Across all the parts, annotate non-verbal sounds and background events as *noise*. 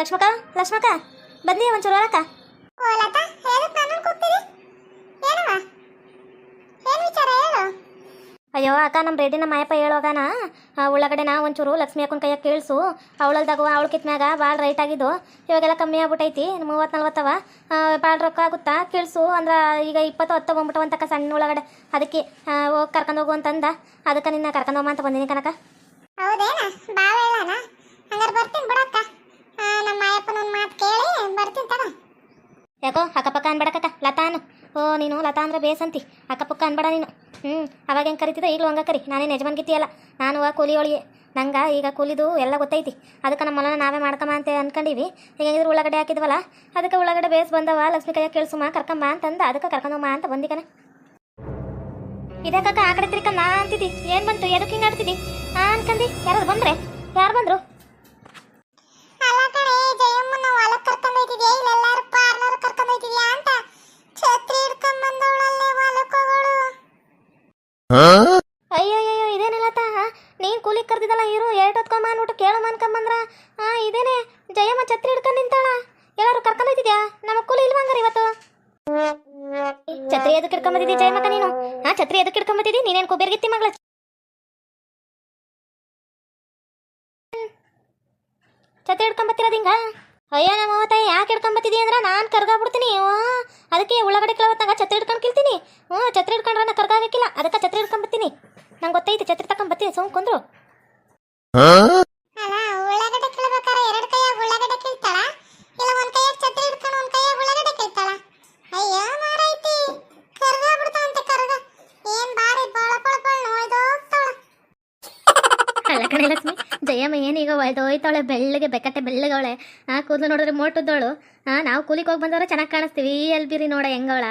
ಲಕ್ಷ್ಮಕ್ಕ ಲಕ್ಷ್ಮಕ್ಕ ಬನ್ನಿ ಒಂಚೂರು ಚೂರು ಓ ಲತಾ ಹೇಳಕ್ ನಾನು ಕೂಗ್ತೀನಿ ಏನವ ಏನು ವಿಚಾರ ಹೇಳು. ಅಯ್ಯೋ ಅಕ್ಕ ನಮ್ಮ ರೆಡ್ಡಿನ ನಮ್ಮ ಮಾಯಪ್ಪ ಹೇಳೋಗನ ನಾ ಒಂಚೂರು ಲಕ್ಷ್ಮಿ ಅಕ್ಕನ ಕೈಯಾಗ ಕೇಳಿಸು. ಅವಳಲ್ದಾಗ ಅವಳ ಕಿತ್ಮ್ಯಾಗ ಭಾಳ ರೈಟ್ ಆಗಿದ್ದು. ಇವಾಗೆಲ್ಲ ಕಮ್ಮಿ ಆಗ್ಬಿಟ್ಟೈತಿ ಮೂವತ್ತು ನಲ್ವತ್ತವ. ಭಾಳ ರೊಕ್ಕ ಆಗುತ್ತಾ? ಕೇಳಿಸು ಅಂದ್ರೆ ಈಗ ಇಪ್ಪತ್ತು ಹತ್ತು ಬಂದ್ಬಿಟ್ಟವಂತಕ್ಕ ಸಣ್ಣ ಒಳಗಡೆ ಅದಕ್ಕೆ ಹೋಗಿ ಕರ್ಕೊಂಡು ಹೋಗು ಅಂತಂದ. ಅದಕ್ಕೆ ನಿನ್ನ ಕರ್ಕೊಂಡು ಹೋಗ ಅಂತ ಬಂದಿನಿ ಕನಕ ಹೌದೇನಾ? ಬಾವ ಹೇಳಣ ಹಂಗಾರೆ ಬರ್ತೀನಿ ಬಿಡಕ್ಕ ನಮ್ಮ ಅಯ್ಯಪ್ಪನ ಒಂದು ಮಾತು ಕೇಳಿ ಬರ್ತೀನಿ ಯಾಕೋ ಅಕ್ಕಪಕ್ಕ ಅನ್ಬೇಡಕ್ಕ ಲತಾನು. ಓ, ನೀನು ಲತಾ ಅಂದ್ರೆ ಬೇಸಂತಿ. ಅಕ್ಕಪಕ್ಕ ಅನ್ಬೇಡ ನೀನು. ಹ್ಞೂ ಅವಾಗ ಹೆಂಗೆ ಕರಿತಿದ್ದ? ಈಗಲೂ ಹಂಗೆ ಕರಿ. ನಾನೇನು ಯಜಮಾನ್ಗಿತ್ತಿಯಲ್ಲ ನಾನು ಆ ಕೂಲಿ ಒಳಿಗೆ ನಂಗೆ ಈಗ ಕೂಲಿದು ಎಲ್ಲ ಗೊತ್ತೈತಿ. ಅದಕ್ಕೆ ನಮ್ಮ ಮಲನ ನಾವೇ ಮಾಡ್ಕಮ್ಮ ಅಂತ ಅನ್ಕೊಂಡಿವಿ. ಹೆಂಗಿದ್ರು ಉಳ್ಳಾಗಡ್ಡೆ ಹಾಕಿದ್ವಲ್ಲ, ಅದಕ್ಕೆ ಉಳ್ಳಾಗಡ್ಡೆ ಬೇಸ್ ಬಂದವ. ಲಕ್ಷ್ಮಿ ಕೈಯಾಗ ಕೇಳಿಸುಮ ಕರ್ಕಮ್ಮ ಅಂತಂದ. ಅದಕ್ಕೆ ಕರ್ಕೊಂಡಮ್ಮ ಅಂತ ಬಂದಿಕನ ಇದಕ್ಕ ಆ ಕಡೆ ತಿರ್ಕ ನಾ ಅಂತಿದ್ದಿ. ಏನು ಬಂತು? ಎದಕ್ಕೆ ಹಿಂಗೆ ಆಡ್ತಿದ್ದಿ? ಅನ್ಕಂದಿ. ಯಾರಾದ್ರು ಬಂದ್ರೆ? ಯಾರು ಬಂದರು? ಅಯ್ಯೋ ಅಯ್ಯೋ ಇದೇನಿಲ್ಲ ತಾ ನೀನು ಕೂಲಿ ಕರ್ದಿದ್ದಲ್ಲ ಇರು ಹೊತ್ಕೊಂಬ ಅನ್ಬಿಟ್ಟು ಕೇಳಮ್ಮ ಅನ್ಕೊಂಬಂದ್ರ ಆ, ಇದೇನೆ, ಜಯಮ್ಮ ಛತ್ರಿ ಹಿಡ್ಕೊಂಡ್ ನಿಂತಾಳ? ಎಲ್ಲಾರು ಕರ್ಕೊಂಡು ಹೋಯ್ತಿದ್ಯಾ? ನಮ್ಮ ಕೂಲಿ ಇಲ್ವಂಗಾರ ಇವತ್ತು? ಛತ್ರಿ ಎದಕ್ಕೆ ಹಿಡ್ಕೊಂಬಂದಿದ್ದಿ ಜಯಮ್ಮಕ್ಕ ನೀನು? ಹಾ ಛತ್ರಿ ಎದಕ್ಕೆ ಹಿಡ್ಕೊಂಬಂದಿದ್ದಿ ನೀನೇನ್ ಕುಬೇರ್ಗಿತ್ತಿ ಮಗಳ? ಛತ್ರಿ ಹಿಡ್ಕೊಂಬತ್ತಿರೋದು ಹಿಂಗ? ಅಯ್ಯೋ ನಮ್ಮ ತಾಯಿ ಯಾಕೆ ಹಿಡ್ಕೊಂಬತ್ತಿದ್ದಿ ಅಂದ್ರೆ ನಾನು ಕರ್ಗಾಬಿಡ್ತೀನಿ ಅದಕ್ಕೆ ಉಳ್ಳಾಗಡ್ಡೆ ಕೇಳವತ್ತಾಗ ಛತ್ರಿ ಹಿಡ್ಕೊಂಡು ಕೇಳ್ತೀನಿ. ಹ್ಞೂ, ಛತ್ರಿ ಹಿಡ್ಕೊಂಡ್ರೆ ನಾ ಕರ್ಗಾಗಕ್ಕಿಲ್ಲ. ಅದಕ್ಕೆ ಛತ್ರಿ ಹಿಡ್ಕೊಂಬತ್ತೀನಿ ನಂಗೆ ಗೊತ್ತೈತಿ, ಛತ್ರಿ ತಕೊಂಡ್ ಬರ್ತೀನಿ ಸುಮ್ ಕುಂದ್ರು ಅಲ್ಲ ಉಳ್ಳಾಗಡ್ಡೆ ಕೀಳ್ಬೇಕಾರೆ ಎರಡು ಕೈಯಾಗ ಉಳ್ಳಾಗಡ್ಡೆ ಕೀಳ್ತಾಳ ಇಲ್ಲ ಒಂದ್ ಕೈಯಾಗ ಛತ್ರಿ ಹಿಡ್ಕೊಂಡು ಒಂದ್ ಕೈಯಾಗ ಉಳ್ಳಾಗಡ್ಡೆ ಕೀಳ್ತಾಳ ಅಯ್ಯೋ ಮಾರೈತಿ ಕರ್ಗ ಬಿಡ್ತಾವಂತೆ ಕರ್ಗ ಏನ್ ಬಾರಿ ಬಳ ಬಳ ಬಳ ನೋಯ್ದೋಗ್ತಾಳ ಲಕ್ಷ್ಮಿ ಜಯಮ್ಮ ಏನೀಗ ಒಯ್ದೋಯ್ತಾಳೆ ಬೆಳ್ಳಗೆ ಬೆಕ್ಕಟ್ಟೆ ಬೆಳ್ಳಗವಳೆ. ಆ, ಕೂದಲು ನೋಡಿದ್ರೆ ಮೋಟದ್ದವಳು ಆ, ನಾವು ಕೂಲಿಗೆ ಹೋಗಿ ಬಂದವ್ರೆ ಚೆನ್ನಾಗಿ ಕಾಣಿಸ್ತೀವಿ. ಎಲ್ ಬಿರಿ ನೋಡ ಹೆಂಗವಳ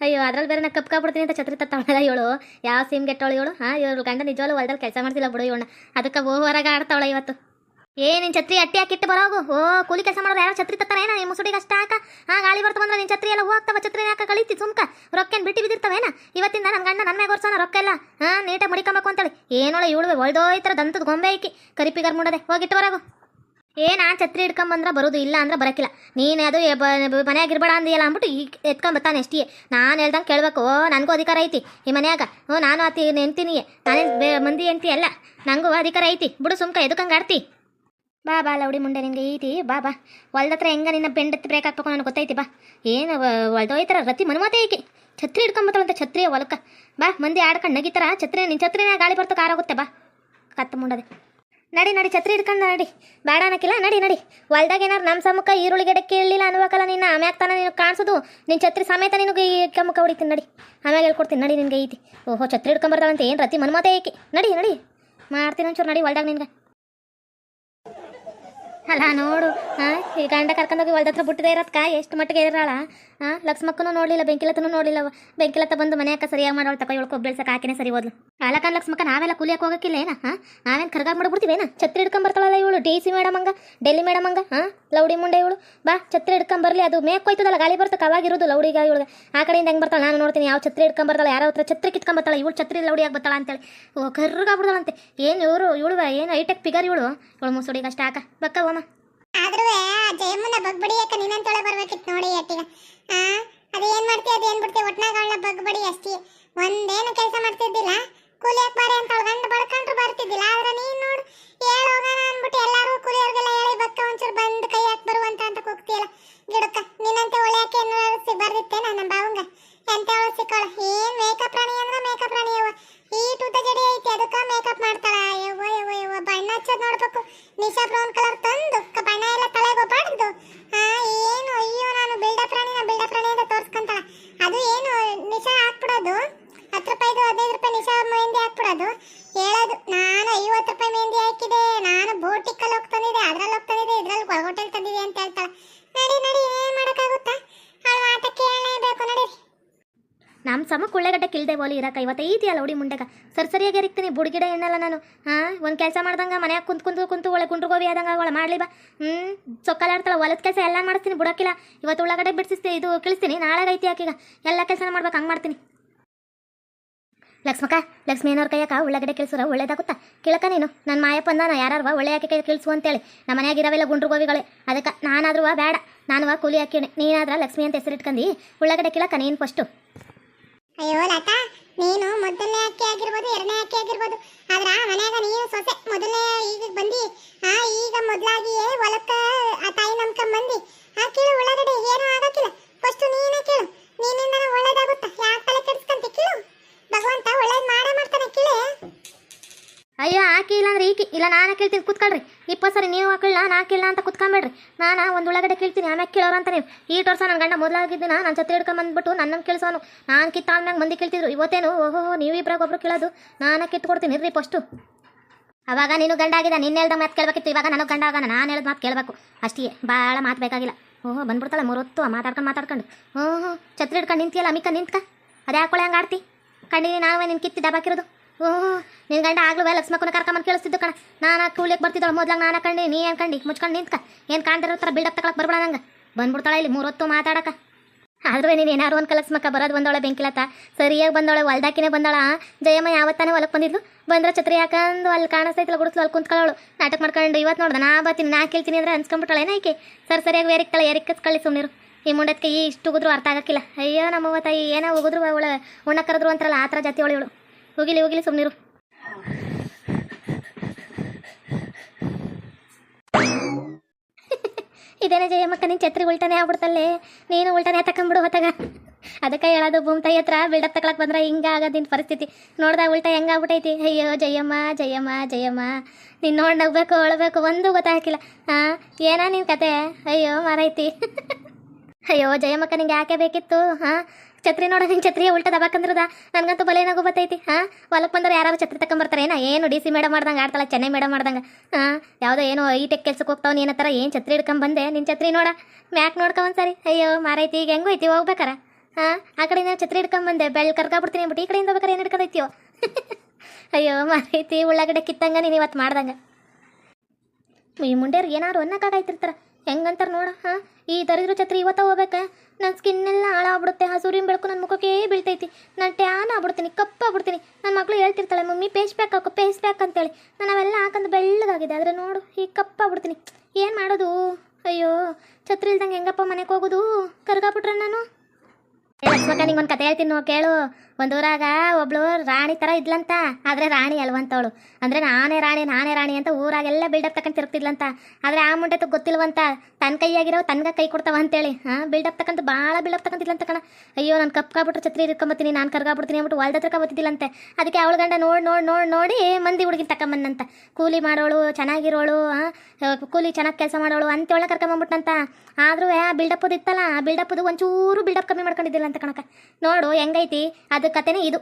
ಅಯ್ಯೋ ಅದ್ರಲ್ಲಿ ಬೇರೆ ನಾ ಕಪ್ ಕಾಬಿಡ್ತೀನಿ ಅಂತ ಛತ್ರಿ ತತ್ತವಳ ಇವಳು. ಯಾವ ಸೀಮ್ ಗೆಟ್ಟವಳು ಇವಳು? ಹಾಂ ಇವಳು ಗಂಡ ನಿಜವಳು ಹೊಲ್ದಲ್ಲಿ ಕೆಲಸ ಮಾಡ್ತಿಲ್ಲ ಬಿಡು ಇವಳು ಅದಕ್ಕೆ ಓ ಹೊರಗೆ ಆಡ್ತಾವಳ ಇವತ್ತು. ಏ, ನಿನ್ ಛತ್ರಿ ಅಟ್ಟಿ ಹಾಕಿಟ್ಟು ಬರೋಗು. ಓ, ಕೂಲಿ ಕೆಲಸ ಮಾಡೋರು ಯಾರೋ ಛತ್ರಿ ತತ್ತಾರ. ಏನ ನಿಮ್ಮ ಮುಸುಡಿಗೆ ಅಷ್ಟ ಹಾಕ? ಹಾ ಗಾಳಿ ಬರ್ತ ಬಂದ್ರೆ ನಿನ್ ಛತ್ರಿ ಎಲ್ಲ ಹೋಗ್ತಾವ ಛತ್ರಿ ಹಾಕ ಕಳಿತಿ ಸುಮ್ಕ. ರೊಕ್ಕೇನ್ ಬಿಟ್ಟು ಬಿದ್ದಿರ್ತಾವೇನ ಇವತ್ತಿಂದ ನನ್ನ ಗಂಡ ನನ್ನ ಮ್ಯಾಗ ಒರ್ಸೋನ ರೊಕ್ಕ ಎಲ್ಲ. ಹಾ ನೀಟಾಗಿ ಮುಡಿಕೊಂಬೇಕು ಅಂತೇಳಿ. ಏನೋಳ ಇವಳು ಒಳ್ದೋಯ್ತರ ದಂತದ ಗೊಂಬೆ ಐಕಿ ಕರಿಪಿಗರ್ ಮುಂಡದೆ ಹೋಗಿಟ್ಟು ಬರೋಗು. ಏ, ನಾನು ಛತ್ರಿ ಹಿಡ್ಕೊಂಬಂದ್ರೆ ಬರೋದು ಇಲ್ಲ ಅಂದ್ರೆ ಬರಕಿಲ್ಲ. ನೀನು ಅದು ಮನೆಯಾಗಿರ್ಬೇಡ ಅಂದಿಯಲ್ಲ ಅಂದ್ಬಿಟ್ಟು ಈಗ ಎತ್ಕೊಂಬತ್ತಾನೆ ಎಷ್ಟಿಯೇ ನಾನು ಹೇಳ್ದಂಗೆ ಕೇಳಬೇಕು. ಓ, ನನಗೂ ಅಧಿಕಾರ ಐತಿ ಈ ಮನೆಯಾಗ. ಹ್ಞೂ ನಾನು ಆತಿ ನೆಂತೀನಿ ನಾನೇನು ಮಂದಿ ಎಂತಿ ಅಲ್ಲ. ನನಗೂ ಅಧಿಕಾರ ಐತಿ. ಬಿಡು ಸುಮ್ಕ ಎದಕ್ಕಂಗೆ ಆಡ್ತಿ ಬಾ ಬಾ, ಲೌಡಿ ಮುಂಡೆ ನಿನಗೆ ಈತಿ. ಬಾ ಬಾ. ಹೊಲ್ದತ್ರ ಹೆಂಗ ನಿನ್ನ ಬೆಂಡತ್ತಿ ಬ್ರೇಕ್ ಹಾಕ್ಬೇಕು ನನಗೆ ಗೊತ್ತೈತಿ, ಬಾ. ಏನು ಹೊಲ್ದೋಯ್ತಾರ ರತಿ ಮನುಮಾತೆ ಈಕೆ. ಛತ್ರಿ ಹಿಡ್ಕೊಂಬತ್ತಳಂತ ಛತ್ರಿಯ ಹೊಲಕ್ಕೆ. ಬಾ, ಮಂದಿ ಆಡ್ಕೊಂಡು ನಗಿತಾರ. ಛತ್ರಿ ನಿನ್ನ ಛತ್ರಿನ ಗಾಳಿ ಬರ್ತಾ ಕಾರಾಗುತ್ತೆ ಬಾ. ಕತ್ತ ಮುಂಡದೆ. ನಡಿ ನಡಿ, ಛತ್ರಿ ಹಿಡ್ಕೊಂಡು ನಡಿ. ಬೇಡ ಅನ್ನಕ್ಕಿಲ್ಲ ನಡಿ ನಡಿ. ಹೊಲ್ದಾಗ ಏನಾರು ನಮ್ಮ ಸಮ್ಮುಖ ಈರುಳ್ಳಿ ಗಿಡಕ್ಕೆ ಕೇಳಲಿಲ್ಲ ಅನ್ಬೇಕಲ್ಲ ನಿನ್ನ. ಆಮ್ಯಾಗ ತಾನ ನೀನು ಕಾಣಿಸೋದು. ನಿನ್ನ ಛತ್ರಿ ಸಮೇತ ನಿನಗೆ ಈ ಕಮ್ಮುಖ ಹೊಡಿತೀನಿ ನಡಿ. ಆಮ್ಯಾಗ ಹೇಳ್ಕೊಡ್ತೀನಿ, ನಡಿ ನಿನಗೆ ಐತಿ ಓಹೋ, ಛತ್ರಿ ಹಿಡ್ಕೊಂಬರ್ತಾಳಂತ ಏನು ರತಿ ಮನ್ಮತೆ ಐಕಿ ನಡಿ ನಡಿ. ಮಾಡ್ತೀನಿ ಒಂಚೂರು, ನಡಿ, ಹೊಲ್ದಾಗ ನಿನ್ಗೆ. ಅಲ್ಲ ನೋಡು ಹಾಂ ಈ ಗಂಡ ಕರ್ಕೊಂಡೋಗಿ ಹೋಗಿ ಹತ್ರ ಬಿಟ್ಟದೆ ಇರೋದ್ಕ ಎಷ್ಟು ಮಟ್ಟಿಗೆ ಇರಾಳ ಹಾಂ? ಲಕ್ಷ್ಮಕ್ಕನು ನೋಡಲಿಲ್ಲ, ಬೆಂಕಿಲತನೂ ನೋಡಲಿಲ್ಲ ಬೆಂಕಿಲತ್ತ ಬಂದು ಮನೆ ಅಕ್ಕ ಸರಿಯಾಗಿ ಮಾಡೋಳು, ತಕ ಇವಳು ಕೊಬ್ಬೆಳ್ಸಕ್ಕೆ ಹಾಕಿನೇ ಸರಿ ಹೋದ್ಲು. ಕಾಲಕಾನ್ ಲಕ್ಷ್ಮಕ್ಕ, ನಾವೆಲ್ಲ ಕೂಲಿಯಕ್ಕೆ ಹೋಗಕ್ಕಿಲ್ಲ, ಏನ? ಹಾಂ? ನಾವೇನು ಕರ್ಗಾಗ ಮಾಡ್ಬಿಡ್ತೀವೇನ ಛತ್ರಿ ಹಿಡ್ಕೊಂಬರ್ತಾಳಲ್ಲ ಇವಳು, ಡಿ ಸಿ ಮೇಡಮ್ ಹಂಗ, ಡೆಲ್ಲಿ ಮೇಡಮ್ ಹಂಗ, ಹಾಂ? ಲೌಡಿ ಮುಂಡೆ ಇವಳು. ಬಾ, ಛತ್ರಿ ಹಿಡ್ಕೊಂಬರ್ಲಿ ಅದು ಮೇಕ್ ಹೋಯ್ತದಲ್ಲ, ಗಾಳಿ ಬರ್ತಕ್ಕೆ ಅವಾಗಿರೋದು ಲೌಡಿಗ ಇವಳಿಗೆ ಆ ಕಡೆಯಿಂದ ಹೆಂಗೆ ಬರ್ತಾಳೆ, ನಾನು ನೋಡ್ತೀನಿ, ಯಾವ ಛತ್ರಿ ಹಿಡ್ಕೊಂಬರ್ತಾಳೆ ಯಾರ ಹತ್ರ ಛತ್ರಿ ಕಿತ್ಕೊಂಡ್ ಬರ್ತಾಳೆ, ಇವಳು ಛತ್ರಿ ಲೌಡಿಯಾಗಿ ಬರ್ತಾಳ ಅಂತೇಳಿ. ಓ ಕರ್ಗಾಗ್ಬಿಡ್ತಾಳಂತೆ ಏನು ಇವರು, ಇವಳು ಏನು ಐಟೆಕ್ ಪಿಗರ್ ಇವಳು? ಇವಳು ಮುಸುಡಿಗೆ ಹಾಕ ಬಕ್ಕ ಓಮ ಆದ್ರೂ ಜಯಮ್ಮನ ಬಗ್ಬಡಿಯಕ್ಕ ನಿನ್ನಂತೊಳೆ ಬರ್ಬೇಕಿತ್ತು ನೋಡಿ ಅಟ್ಟಿಗ ಆ, ಅದು ಏನ್ ಮಾಡ್ತೀಯ ಅದು ಏನ್ ಬಿಡ್ತೀಯ ಒಟ್ನಾಗ ಅವಳ ಬಗ್ಬಡಿ ಅಷ್ಟೇ ಒಂದೇನು ಕೆಲಸ ಮಾಡ್ತಿದ್ದಿಲ್ಲ, ಕೂಲಿಯಕ್ ಬಾರಿ ಅಂತ ಗಂಡ ಬಡ್ಕೊಂಡ್ರು ಬರ್ತಿದ್ದಿಲ್ಲ, ಆದ್ರೆ ನೀನ್ ನೋಡು ಹೇಳು ಹೋಗೋಣ ಅನ್ಬಿಟ್ಟು ಎಲ್ಲಾರು ಕೂಲಿಯವ್ರಿಗೆಲ್ಲ ಹೇಳಿ ಬಕ್ಕ ಒಂಚೂರು ಬಂದು ಕೈ ಹಾಕಿ ಬರುವಂತ ಅಂತ ಕೂಗ್ತಿಯಲ್ಲ ಗಿಡಕ್ಕ ನಿನ್ನಂತೆ ಒಳ್ಳೆಯಕ್ಕೆ ಏನಾದ್ರು ಸಿಗ್ಬಾರ್ದಿತ್ತೆ ನಮ್ಮ ಬಾವಂಗ ಎಂತ ಅವಳು ಸಿಕ್ಕೋಳ ಏನ್ ಮೇಕಪ್ ರಾಣಿ ಅಂದ್ರೆ ಮೇಕಪ್ ರಾಣಿ ಯವ್ವ ಈ ಟೂತ ಜಡಿ ಐತಿ ಅದಕ್ಕ ಮೇಕಪ್ ಮಾಡ್ತಾಳ ಯವ್ವ ಯವ್ವ ಯವ್ವ ಬಣ್ಣ ಹಚ್ಚೋದ್ ನೋಡ್ಬೇಕು ನಿಶಾ ಬ್ರೌನ್ ಕಲರ್ ತಂದು ಕ- ಬಣ್ಣ ಎಲ್ಲ ತಲೆಗೆ ಬಡ್ದು ಆ ಏನು ಅಯ್ಯೋ ನಾನು ಬಿಲ್ಡಪ್ ರಾಣಿನ ಬಿಲ್ಡಪ್ ರಾಣಿ ಅಂತ ತೋರ್ಸ್ಕೊಂತಾಳ ಅದು ಏನು ನಿಶಾ ಹಾಕ್ಬಿಡೋದು ಹತ್ತು ರೂಪಾಯಿದು ಹದಿನೈದು ರೂಪಾಯಿ ನಿಶಾ ಮೆಹಂದಿ ಹಾಕ್ಬಿಡೋದು ಹೇಳೋದು ನಾನು ಐವತ್ತು ರೂಪಾಯಿ ಮೆಹಂದಿ ಹಾಕಿದೆ ನಾನು ಬೋಟಿಕ್ಕಲ್ಲಿ ಹೋಗ್ತಾನಿದೆ ಅದ್ರಲ್ಲಿ ಹೋಗ್ತಾನಿದೆ ಇದ್ರಲ್ಲಿ ಹೊರಗೋಟೆಲ್ ತಂದಿದೆ ಅಂತ ಹೇಳ್ತಾಳೆ ನಡಿ ನಡಿ ಏನ್ ಮಾಡೋಕ್ಕಾಗುತ್ತಾ ಅವಳ ಮಾತ ಕೇಳಲೇಬೇಕು ನಡಿ ನಮ್ಮ ಸಮ ಕಿಲ್ದೆ ಬೋಲಿ ಇರಕ್ಕ, ಇವತ್ತು ಐತಿಯಲ್ಲ ಉಡಿ ಮುಂಡೆಗ? ಸರ್ ಸರಿಯಾಗಿ ಇರಿಕ್ತೀನಿ, ಬುಡ್ಗಿಡ ಎಣ್ಣಲ್ಲ ನಾನು. ಹಾಂ, ಒಂದು ಕೆಲಸ ಮಾಡ್ದಂಗೆ ಮನ್ಯಾಗ ಕುಂತ್ ಕುಂತು ಕುಂತು ಒಳ್ಳೆ ಗುಂಡ್ರು ಆದಂಗ ಅವಳ ಮಾಡಲಿ ಬಾ. ಹ್ಞೂ ಸೊಕ್ಕಲಾಡ್ತಾಳೆ ಹೊಲದ ಕೆಲಸ ಎಲ್ಲ ಮಾಡ್ತೀನಿ ಬಿಡೋಕ್ಕಿಲ್ಲ. ಇವತ್ತು ಉಳ್ಳಾಗಡೆ ಬಿಡಿಸ್ತೀನಿ ಇದು ಕಳಿಸ್ತೀನಿ, ನಾಳೆಗೆ ಐತಿ ಆಕೀಗ. ಎಲ್ಲ ಕೆಲಸ ಮಾಡ್ಬೇಕು, ಹಂಗೆ ಮಾಡ್ತೀನಿ. ಲಕ್ಷ್ಮಕ ಲಕ್ಷ್ಮಿ ಏನೋರ್ ಕೈಯಕ ಉಳ್ಳಾಗಡ್ಡೆ ಕೆಲಸ ಒಳ್ಳೇದಾಗುತ್ತಾ? ಕೇಳಕ ನೀನು ನನ್ನ ಮಾಯಪ್ಪ ನಾನು ಯಾರು ಒಳ್ಳೆ ಯಾಕೆ ಕೈ ಕೆಲ್ಸು ಅಂತೇಳಿ. ನಮ್ಮ ಮನ್ಯಾಗ ಇರವೆಲ್ಲ ಗುಂಡ್ರು ಗೋವಿಗಳೇ ಅದಕ್ಕೆ ನಾನಾದ್ರೂ ಬೇಡ ನಾನು ಕೂಲಿ ಹಾಕಿಣೆ ನೀನಾದ್ರ ಲಕ್ಷ್ಮಿ ಅಂತ ಹೆಸರಿಟ್ಕಂದು. ಉಳ್ಳಾಗಡ್ಡೆ ಕೇಳಕ ನೀನು ಫಸ್ಟು ಅಯ್ಯೋ ಲತಾ, ನೀನು ಮೊದಲನೇ ಅಕ್ಕಿ ಆಗಿರ್ಬೋದು, ಎರಡನೇ ಅಕ್ಕಿ ಆಗಿರ್ಬೋದು. ಆದ್ರ ಮನ್ಯಾಗ ನೀನು ಸೊಸೆ, ಮೊದಲನೇ ಈಗ ಬಂದಿ. ಆ, ಈಗ ಮೊದಲಾಗಿ ಹೊಲಕ್ಕ, ಆ ತಾಯಿ ನಂಬ್ಕೊಂಡ್ ಬಂದಿ. ಆ, ಕೇಳು ಒಳಗಡೆ ಏನೂ ಆಗಕ್ಕಿಲ್ಲ. ಫಸ್ಟ್ ನೀನೇ ಕೇಳು. ನೀನಿಂದ ಒಳ್ಳೇದಾಗುತ್ತ? ಯಾಕೆ ತಲೆ ಕೆಡಿಸ್ಕಂತಿ? ಕೇಳು. ಭಗವಂತ ಒಳ್ಳೇದು ಮಾಡೇ ಮಾಡ್ತಾನೆ, ಕೇಳಿ. ಅಯ್ಯೋ, ಆಕೆ ಇಲ್ಲಾಂದ್ರೆ ಈಕಿ ಇಲ್ಲ, ನಾನು ಕೇಳ್ತೀನಿ, ಕುತ್ಕೊಳ್ರಿ. ನೀವು ಹಾಕಿಲ್ಲ ಅಂತ ಕುತ್ಕೊಂಬೇಡ್ರಿ. ನಾನು ಒಂದು ಒಳಗಡೆ ಕೇಳ್ತೀನಿ, ಆಮ್ಯಾಗ ಕೇಳೋರು ಅಂತ ನೀವು. ಈ ವರ್ಷ ನನ್ನ ಗಂಡ ಮೊದಲಾಗಿದ್ದಿನ ನಾನು ಜೊತೆ ಹಿಡ್ಕೊಂಡು ಬಂದ್ಬಿಟ್ಟು ನನ್ನನ್ನು ಕೇಳಿಸೋನು. ನಾನು ಕಿತ್ತಾದ್ಮ್ಯಾಗ ಮಂದಿ ಕೇಳ್ತಿದ್ರು. ಇವತ್ತೇನು ಓಹೋ ನೀವು ಇಬ್ಬರಾಗ ಒಬ್ರು ಕೇಳೋದು? ನಾನು ಕಿತ್ಕೊಡ್ತೀನಿ ಇರ್ರಿ ಫಸ್ಟು ಅವಾಗ ನೀನು ಗಂಡ ಆಗಿದೆ ನಿನ್ನ ಹೇಳ್ದ ಮಾತು ಕೇಳಬೇಕಿತ್ತು. ಇವಾಗ ನನಗೆ ಗಂಡ ಆಗೋಣ ನಾನು ಹೇಳ್ದ ಮಾತು ಕೇಳಬೇಕು. ಅಷ್ಟೇ ಭಾಳ ಮಾತು ಬೇಕಾಗಿಲ್ಲ. ಓಹೋ, ಬಂದ್ಬಿಡ್ತಾಳೆ ಮೂರೊತ್ತು ಮಾತಾಡ್ಕೊಂಡು ಮಾತಾಡ್ಕೊಂಡು. ಹ್ಞೂ ಹ್ಞೂ ಛತ್ರಿ ಹಿಡ್ಕೊಂಡು ನಿಂತಿಯಲ್ಲ, ಅಮಿಕ, ನಿಂತ್ಕ? ಅದೇ ಹಾಕೊಳ್ಳೆ ಹಂಗೆ ಆಡ್ತಿ? ಕಣ್ಣಿ ನಾವೇ ನಿನ್ನ ಕಿತ್ತಿ ಡಬಾಕಿರೋದು ನಿನ್ ಗಂಡ ಆಗ್ಲೂ ಲಕ್ಷ್ಮಕ್ಕನ ಕರ್ಕೊಂಬಂದು ಕೇಳಿಸ್ತಿದ್ದು ಕಣ. ನಾನು ಕೂಲಿಗೆ ಬರ್ತಿದ್ದಳು ಮೊದ್ಲಾಗ ನಾನು ಕಂಡಿ ನೀ ಕಂಡಿ ಮುಚ್ಕೊಂಡು ನಿಂತ್ಕ. ಏನು ಕಾಣ್ದಿರೋ ಥರ ಬಿಲ್ಡಪ್ ತಗೊಳಕ್ ಬರ್ಬೇಡ ನಂಗೆ. ಬಂದ್ಬಿಡ್ತಾಳೆ ಇಲ್ಲಿ, ಮೂರೊತ್ತು ಮಾತಾಡಕ. ಆದ್ರೂ ನೀನು ಏನಾರು ಒಂದು ಕಲಸ್ಮಕ್ಕ ಬರೋದು ಬಂದವಳೆ ಬೆಂಕಿಲತ್ತ. ಸರಿಯಾಗಿ ಬಂದವಳೆ, ಹೊಲ್ದಾಕಿನೇ ಬಂದಾಳ. ಜಯಮ್ಮ ಯಾವತ್ತಾನೆ ಹೊಲಕ್ಕೆ ಬಂದಿದ್ಲು. ಬಂದ್ರೆ ಛತ್ರಿ ಹಾಕಂದು ಅಲ್ಲಿ ಕಾಣಿಸ್ತೈತಿಲ್ಲ, ಗುಡಿಸ್ಲು ಅಲ್ಲಿ ಕುಂತ್ಕೊಳ್ಳೋಳು. ನಾಟಕ ಮಾಡ್ಕೊಂಡು ಇವತ್ತು ನೋಡ್ದೆ, ನಾ ಬರ್ತೀನಿ, ನಾ ಕೇಳ್ತೀನಿ ಅಂದ್ರೆ ಅನ್ಸ್ಕೊಂಡ್ಬಿಟ್ಟಾಳೆ ನಾಯ್ಕೆ ಸರ್ ಸರಿಯಾಗಿ ಬೇರೆ ಏರಿಕ್ ಕಳ್ಳಿ ಸುಮ್ಮನಿರು ಈ ಮುಂಡಕ್ಕೆ ಈ ಇಷ್ಟು ಉಗಿದ್ರು ಅರ್ಥ ಆಗಕ್ಕಿಲ್ಲ. ಅಯ್ಯೋ ನಮ್ಮವ್ವ ತಾಯಿ, ಏನೋ ಉಗಿದ್ರು ಅವಳ ಉಣ್ಣ ಕರೆದ್ರು ಅಂತಾರಲ್ಲ, ಆ ಥರ ಜಾತಿ ಅವಳು ಹೋಗಿಲಿ ಹೋಗಿಲಿ ಸುಮ್ಮನಿರು ಇದೇನೇ ಜಯಮ್ಮಕ್ಕ, ನಿನ್ ಛತ್ರಿ ಉಲ್ಟಾನೆ ಆಗ್ಬಿಡ್ತಲ್ಲೇ. ನೀನು ಉಲ್ಟಾನೆ ತಕೊಂಬಿಡು ಹೊತ್ತಾಗ. ಅದಕ್ಕೆ ಹೇಳೋದು, ಭೂಮಿ ತಾಯಿ ಹತ್ರ ಬಿಲ್ಡಪ್ ತಕೊಳಕ್ ಬಂದ್ರೆ ಹಿಂಗ ಆಗದಿನ ನಿನ್ ಪರಿಸ್ಥಿತಿ. ನೋಡ್ದಾಗ ಉಲ್ಟಾ ಹೆಂಗಾಗ್ಬಿಟ್ಟೈತಿ ಅಯ್ಯೋ ಜಯಮ್ಮ ಜಯಮ್ಮ ಜಯಮ್ಮ. ನೀನ್ ನೋಡ್ ನಗ್ಬೇಕು, ಅಳ್ಬೇಕು, ಒಂದು ಗೊತ್ತಾಗಿಲ್ಲ ಹಾ ಏನಾ ನಿನ್ ಕತೆ? ಅಯ್ಯೋ ಮಾರೈತಿ ಅಯ್ಯೋ ಜಯಮ್ಮಕ್ಕ, ನಿಂಗೆ ಯಾಕೆ ಬೇಕಿತ್ತು? ಹಾ ಛತ್ರಿ ನೋಡ ನಿನ್ ಛತ್ರಿಯ ಉಲ್ಟ ದಬಾಕಂದ್ರದ? ನನ್ಗಂತೂ ಬಲೆ ಏನಾಗೋ ಬತ್ತೈತಿ ಹಾ? ಹೊಲಕ್ಕೆ ಬಂದ್ರೆ ಯಾರು ಛತ್ರಿ ತಕೊಂಬರ್ತಾರೆ, ಏನ? ಏನು ಡಿ ಸಿ ಮೇಡಮ್ ಮಾಡ್ದಂಗೆ, ಆಡ್ತಾಳ ಚೆನ್ನೈ ಮೇಡಮ್ ಮಾಡ್ದಂಗೆ, ಹಾ? ಯಾವುದೋ ಏನೋ ಈ ಟೆಕ್ ಕೆಲ್ಸಕ್ಕೆ ಹೋಗ್ತಾವ ನೀನ ಥರ ಏನು ಛತ್ರಿ ಬಂದೆ? ನಿನ್ ಛತ್ರಿ ನೋಡ, ಮ್ಯಾಕ್ ನೋಡ್ಕೊಂಡ್ ಸರಿ ಅಯ್ಯೋ, ಮಾರೈತಿ, ಈಗ ಹೆಂಗೋ ಐತಿ ಹೋಗ್ಬೇಕಾರ? ಹಾ? ಆ ಕಡೆಯಿಂದ ಛತ್ರಿ ಹಿಡ್ಕೊಂಡ್ ಬಂದೆ, ಬೆಳ್ ಕರ್ಕಾಬಿಡ್ತೀನಿ ಅಂದ್ಬಿಟ್ಟು, ಈ ಕಡೆಯಿಂದ ಬೇಕಾರೆ ಏನು ಹಿಡ್ಕೊಂಡೈತಿಯೋ *laughs* ಅಯ್ಯೋ, ಮಾರೈತಿ, ಉಳ್ಳಾಗಡ್ಡೆ ಕಿತ್ತಂಗ ನೀನು ಇವತ್ತು ಮಾಡ್ದಂಗೆ. ಈ ಮುಂಡ್ಯಾರು ಏನಾರು ಅನ್ನಕ್ಕಾಗಾಯ್ತಿರ್ತಾರ ಹೆಂಗಂತಾರ ನೋಡ, ಹಾ? ಈ ದರಿದ್ರ ಛತ್ರಿ ಇವತ್ತ ಹೋಗ್ಬೇಕ? ನನ್ನ ಸ್ಕಿನ್ ಎಲ್ಲ ಹಾಳಾಗ್ಬಿಡುತ್ತೆ. ಆ ಸೂರ್ಯನ ಬೆಳಕು ನನ್ನ ಮುಖಕ್ಕೆ ಬೀಳ್ತೈತಿ. ನಾನು ಟ್ಯಾನ್ ಆಗ್ಬಿಡ್ತೀನಿ ಕಪ್ಪಾಗ್ಬಿಡ್ತೀನಿ ನನ್ನ ಮಗಳು ಹೇಳ್ತಿರ್ತಾಳೆ, ಮಮ್ಮಿ ಪೇಸ್ಟ್ ಪ್ಯಾಕ್ ಹಾಕು ಪೇಸ್ಟ್ ಪ್ಯಾಕ್ ಅಂತೇಳಿ. ನಾನು ಅವೆಲ್ಲ ಹಾಕಂದು ಬೆಳ್ಳಗಾಗಿದೆ. ಆದರೆ ನೋಡು ಈಗ ಕಪ್ಪಾಗ್ಬಿಡ್ತೀನಿ ಏನು ಮಾಡೋದು? ಅಯ್ಯೋ, ಛತ್ರಿ ಇಲ್ದಂಗೆ ಹೆಂಗಪ್ಪ ಮನೆಗೆ ಹೋಗೋದು? ಕರ್ಗಾಬಿಟ್ರೆ ನಾನು? ಲಕ್ಷ್ಮಕ್ಕ ನಿಂಗೆ ಒಂದು ಕತೆ ಹೇಳ್ತೀನಿ ನೋ ಕೇಳು. ಒಂದು ಊರಾಗ ಒಬ್ಳು ರಾಣಿ ಥರ ಇದ್ಲಂತ, ಆದರೆ ರಾಣಿ ಅಲ್ವಂತವಳು. ಅಂದರೆ ನಾನೇ ರಾಣಿ ನಾನೇ ರಾಣಿ ಅಂತ ಊರಾಗೆಲ್ಲ ಬಿಲ್ಡಪ್ ತಕಂತ ತಿರುಗ್ತಿದ್ಲಂತ. ಆದರೆ ಆ ಮುಂಡೆ ಗೊತ್ತಿಲ್ವಂತ ತನ್ನ ಕೈಯಾಗಿರೋ ತನ್ಗ ಕೈ ಕೊಡ್ತಾವ ಅಂತೇಳಿ, ಹಾಂ ಬಿಲ್ಡಪ್ ತಗೊಂಡು ಭಾಳ ಬಿಲ್ಡಪ್ ತಗೊಂತಿದ್ಲಂತ ಕಣ. ಅಯ್ಯೋ, ನಾನು ಕಪ್ಕಾಬಿಟ್ರೆ ಛತ್ರಿ ಇರ್ಕೊಂಬತ್ತೀನಿ ನಾನು ಕರ್ಗಾಬಿಡ್ತೀನಿ ಅಂದ್ಬಿಟ್ಟು ಹೊಲ್ದ ಹತ್ರ ಬತ್ತಿದ್ದಿಲ್ಲಂತೆ ಅದಕ್ಕೆ ಅವಳು ಗಂಡ ನೋಡಿ ನೋಡಿ ನೋಡಿ ನೋಡಿ ಮಂದಿ ಹುಡುಗಿ ತಕೊಂಬಂದಂತ. ಕೂಲಿ ಮಾಡೋಳು, ಚೆನ್ನಾಗಿರೋಳು ಕೂಲಿ ಚೆನ್ನಾಗಿ ಕೆಲಸ ಮಾಡೋಳು ಅಂತೇಳ ಕರ್ಕೊಂಬಂದ್ಬಿಟ್ಟಂತ ಆದರೂ ಆ ಬಿಲ್ಡಪ್ ಇತ್ತಲ್ಲ, ಆ ಒಂಚೂರು ಬಿಲ್ಡಪ್ ಕಮ್ಮಿ ಮಾಡ್ಕೊಂಡಿದ್ದಿಲ್ಲ ಅಂತ ಕಣಕ ನೋಡು, ಹೆಂಗೈತಿ, ಅದು ಕತೆನೇ ಇದು.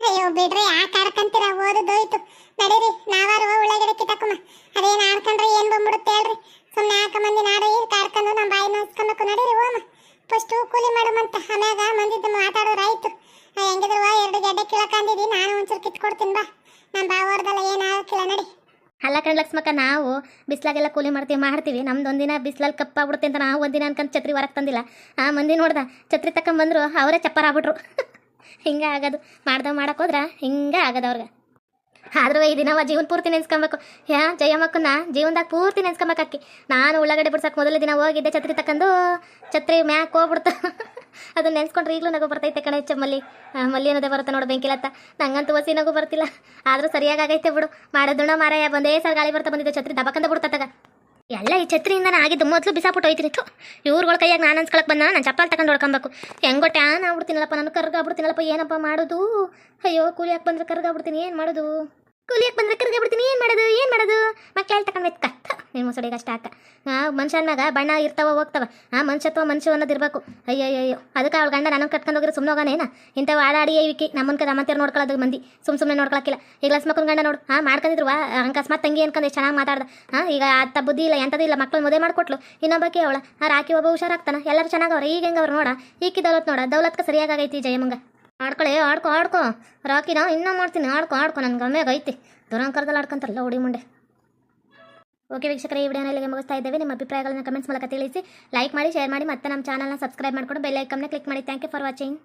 ಅಯ್ಯೋ ಬಿಡ್ರಿ ಯಾಕೆ ಆಡ್ಕಂತೀರ ಓದೋದೋಯ್ತು ನಡೀರಿ ನಾವಾರು ಒಳಗಡೆ ಕಿಟಕಮ್ಮ ಅದೇನು ಆಡ್ಕೊಂಡ್ರೆ ಏನು ಬಂದ್ಬಿಡುತ್ತೆ ಹೇಳ್ರಿ. ಸುಮ್ಮನೆ ಯಾಕೆ ಮಂದಿ ನಾಡು ಏನ್ ಕಾಡ್ಕೊಂಡು ನಮ್ಮ ಬಾಯಿ ನೋಸ್ಕೊಬೇಕು. ನಡೀರಿ ಓಮ ಫಸ್ಟು ಕೂಲಿ ಮಾಡಮಂತ ಆಮ್ಯಾಗ ಮಂದಿದ್ದು ಮಾತಾಡೋರು ಆಯ್ತು. ಹೆಂಗಿದ್ರು ಎರಡು ಗೆಡ್ಡೆ ಕೀಳಕಂದಿದಿ ನಾನು ಒಂಚೂರು ಕಿತ್ಕೊಡ್ತೀನಿ ಬಾ. ನಮ್ಮ ಬಾವರ್ದಲ್ಲ ಏನು ಆಗಕ್ಕಿಲ್ಲ ನಡಿ. ಅಲ್ಲ ಕಣ್ ಲಕ್ಷ್ಮಕ್ಕ ನಾವು ಬಿಸ್ಲಾಗೆಲ್ಲ ಕೂಲಿ ಮಾಡ್ತೀವಿ ಮಾಡ್ತೀವಿ. ನಮ್ದು ಒಂದಿನ ಬಿಸ್ಲಲ್ಲಿ ಕಪ್ಪಾಗ್ಬಿಡುತ್ತೆ ಅಂತ ನಾವು ಒಂದಿನ ಅನ್ಕೊಂಡು ಛತ್ರಿ ಹೊರಗೆ ತಂದಿಲ್ಲ. ಆ ಮಂದಿ ನೋಡ್ದ ಛತ್ರಿ ತಕೊಂಬಂದ್ರು ಅವರೇ ಚಪ್ಪರ ಆಗ್ಬಿಟ್ರು. *laughs* ಹಿಂಗೆ ಆಗೋದು ಮಾಡ್ದವ್ ಮಾಡಕ್ ಹೋದ್ರ ಹಿಂಗೆ ಆಗದ ಅವ್ರಿಗೆ. ಆದ್ರೂ ಈ ದಿನವ ಜೀವನ ಪೂರ್ತಿ ನೆನ್ಸ್ಕೊಬೇಕು. ಯಾ ಜಯಮ್ಮಕ್ಕನ್ನ ಜೀವನದಾಗ ಪೂರ್ತಿ ನೆನ್ಸ್ಕೊಬೇಕಾಕಿ ನಾನು ಉಳ್ಳಾಗಡ್ಡೆ ಬಿಡ್ಸಕ್ಕೆ ಮೊದಲ ದಿನ ಹೋಗಿದ್ದೆ ಛತ್ರಿ ತಕ್ಕಂದು ಛತ್ರಿ ಮ್ಯಾಕ್ ಹೋಗ್ಬಿಡ್ತ. *laughs* ಅದನ್ನ ನೆನ್ಸ್ಕೊಂಡ್ರೆ ಈಗಲೂ ನಗು ಬರ್ತೈತೆ ಕಣ ಹೆಚ್ಚ ಮಲ್ಲಿ ಮಲ್ಲಿ ಅನ್ನೋದೇ ಬರುತ್ತೆ ನೋಡು ಬೆಂಕಿಲತ್ತ. ನಂಗಂತೂ ವಸಿ ನಗು ಬರ್ತಿಲ್ಲ. ಆದ್ರೂ ಸರಿಯಾಗೈತೆ ಬಿಡು. ಮಾಡೋದುಣ ಮಾರಾಯ, ಬಂದೇ ಸರ್ ಗಾಳಿ ಬರ್ತಾ ಬಂದಿದ್ದೆ, ಛತ್ರಿ ದಬಕಂದ ಬಿಡ್ತತ್ತಾಗ ಎಲ್ಲ ಈ ಛತ್ರಿಯಿಂದನೇ ಆಗಿದ್ದು. ಮೊದಲು ಬಿಸಾಬಿಟ್ಟು ಹೋಯ್ತೀನಿ ತು ಇವ್ರುಗಳ ಕೈಯಾಗ ನಾನು ಅನ್ಸ್ಕೊಳಕ್ ಬಂದ, ನಾನು ಚಪ್ಪಲ್ ತಗೊಂಡು ಹೊಡ್ಕೊಬೇಕು. ಹೆಂಗೋ ಟ್ಯಾನ್ ಆಗ್ಬಿಡ್ತೀನಲ್ಲಪ್ಪ, ನಾನು ಕರ್ಗಾಗ್ಬಿಡ್ತೀನಲ್ಲಪ್ಪ, ಏನಪ್ಪ ಮಾಡೋದು? ಅಯ್ಯೋ, ಕೂಲಿ ಹಾಕಿ ಬಂದ್ರೆ ಕರ್ಗಾಗ್ಬಿಡ್ತೀನಿ, ಏನು ಮಾಡೋದು? ಕೂಲಿ ಬಂದ್ರೆ ಕರ್ಗೆ ಬಿಡ್ತೀನಿ. ಏನು ಮಾಡೋದು? ಏನು ಮಾಡೋದು? ಮಕ್ಕಳು ತಗೊಂಡು ಕತ್ತ ನಿಮ್ಮ ಮುಸಡಿಗೆ ಅಷ್ಟ ಹಾಕ ಆ ಮನುಷ್ಯನಾಗ ಬಣ್ಣ ಇರ್ತಾವ, ಹೋಗ್ತಾವ. ಆ, ಮನುಷ್ಯತ್ವ ಮನುಷ್ಯ ಅನ್ನೋದು ಇರಬೇಕು. ಅಯ್ಯೋ ಅಯ್ಯೋ ಅದಕ್ಕೆ ಅವಳ ಗಂಡ ನನಗೆ ಕಟ್ಕೊಂಡು ಹೋಗಿರೋ ಸುಮ್ಮನೆ ಹೋಗೋನೇನ ಇಂಥವು ಆಡಾಡಿ ವಿಕಿ ನಮ್ಮನ್ ಕದ ಮತ್ತೆ ನೋಡ್ಕೊಳ್ಳೋದು ಮಂದಿ. ಸುಮ್ ಸುಮ್ಮನೆ ನೋಡ್ಕೊಳಕ್ಕಿಲ್ಲ. ಈಗ ಲಸ್ಮಕ್ಕನ ಗಂಡ ನೋಡು. ಹಾಂ ಮಾಡ್ಕೊಂಡಿದ್ರು ಅಕಸ್ಮಾತ್ ತಂಗಿ ಅನ್ಕೊಂಡು ಎಷ್ಟು ಚೆನ್ನಾಗಿ ಮಾತಾಡ್ದ. ಹಾಂ ಈಗ ಅತ್ತ ಬುದ್ಧಿ ಇಲ್ಲ, ಎಂಥದ್ದು ಇಲ್ಲ. ಮಕ್ಕಳು ಮದುವೆ ಮಾಡ್ಕೊಟ್ಲು. ಇನ್ನೊಬ್ಬಕ್ಕೆ ಅವಳ. ಆ ರಾಕಿ ಒಬ್ಬ ಹುಷಾರಾಗ್ತಾನ. ಎಲ್ಲರೂ ಚೆನ್ನಾಗವ್ರ ಈಗ ಹೆಂಗೆ ಅವ್ರು ನೋಡ? ಈಕಿ ದೌಲತ್ ನೋಡ. ದೌಲತ್ಕ ಸರಿಯಾಗೈತಿ ಜಯಮಂಗ. ಆಡ್ಕೊಳೆ, ಆಡ್ಕೊ ಆಡ್ಕೊ. ರಾಕಿನ, ಇನ್ನೂ ಮಾಡ್ತೀನಿ. ಆಡ್ಕೊ ಆಡ್ಕೊ. ನನ್ನ ಗಮ್ಯಾಗ ಐತಿ. ದುರಂಕರದಲ್ಲಿ ಆಡ್ಕೊಂತಾರಲ್ಲ, ಓಡಿ ಮುಂಡೆ. ಓಕೆ ವೀಕ್ಷಕರೇ, ಈ ವಿಡಿಯೋನ ಇಲ್ಲಿಗೆ ಮುಗಿಸ್ತಾ ಇದ್ದೇವೆ. ನಿಮ್ಮ ಅಭಿಪ್ರಾಯಗಳನ್ನ ಕಮೆಂಟ್ಸ್ ಮೂಲಕ ತಿಳಿಸಿ. ಲೈಕ್ ಮಾಡಿ ಶೇರ್ ಮಾಡಿ, ಮತ್ತೆ ನಮ್ಮ ಚಾನಲ್ನ ಸಬ್ಸ್ಕ್ರೈಬ್ ಮಾಡ್ಕೊಂಡು ಬೆಲ್ ಐಕನ್ನ ಕ್ಲಿಕ್ ಮಾಡಿ. Thank you for watching